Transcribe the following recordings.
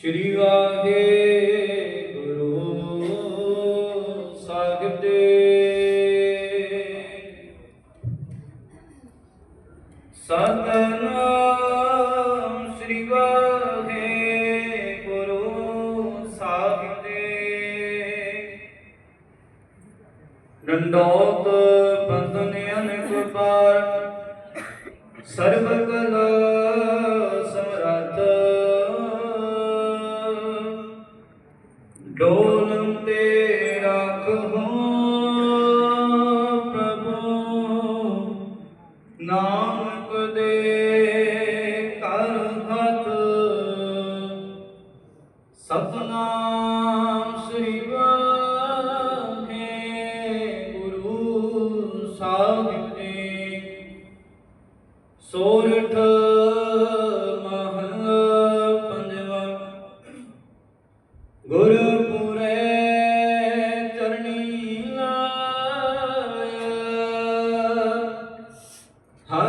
ਸ਼੍ਰੀ ਵਾਹਿਗੁਰੂ ਸਾਹਿਬ ਦੇ। ਸਤਨਾਮ ਸ੍ਰੀ ਵਾਹਿਗੁਰੂ ਸਾਹਿਬ ਦੇ। ਡੰਡੋਤ ਬੰਦਨ ਅਨੇਕ ਪਾਰ ਸਰਬ ਕਲਾ ਸਮਰੱਥ। ਡੋਲੰ ਤੇ ਰੱਖੋ ਪ੍ਰਭੂ। ਨਾਨਕ ਦੇ ਕਰ ਹੱਥ। ਸਤਨਾਮ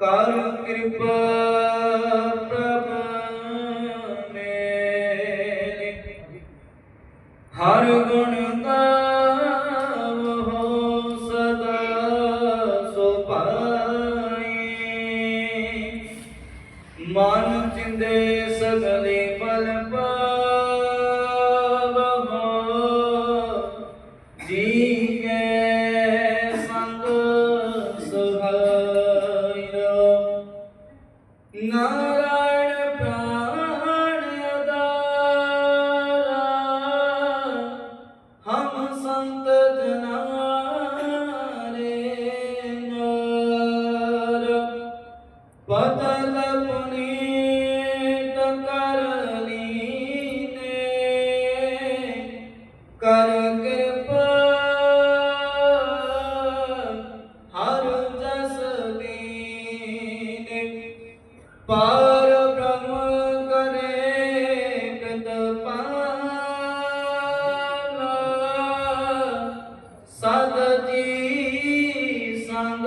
ਕਰ ਕਿਰਪਾ ਪ੍ਰਭ ਮੇਲੇ ਹਰ ਗੁਣ ਗਾਵੋ ਸਦਾ ਸੋ ਪਾਈ ਮਨ ਚਿੰਦੇ ਸਗਲੇ ਫਲ ਪਾਵੋ ਪਰ ਬ੍ਰਹਮ ਕਰੇ ਕਤ ਪਾਲਾ ਸਦ ਜੀ ਸੰਗ